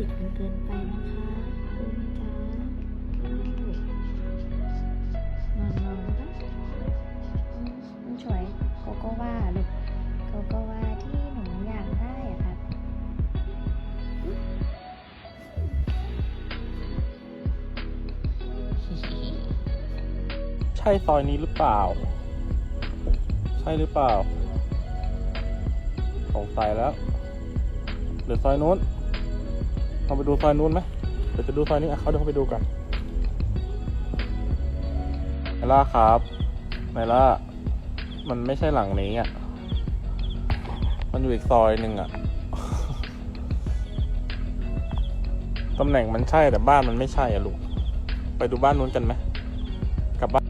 ติดมันเกินไปนะคะรู้ไหมจ๊ะลูกนอนนอนปะมันสวยโกโกวาลูกโกโกวาที่หนูอยากได้อะครับใช่ซอยนี้หรือเปล่า ใช่หรือเปล่าสงสัยแล้วหรือซอยนู้น เราไปดูซอยนู้นไหมเดี๋ยวจะดูซอยนี้อะเขาเดี๋ยวเขาไปดูกันไนล่าครับไนล่า มันไม่ใช่หลังนี้อะ มันอยู่อีกซอยหนึ่งอะ ตำแหน่งมันใช่แต่บ้านมันไม่ใช่อะลูก ไปดูบ้านนู้นกันไหมกลับบ้าน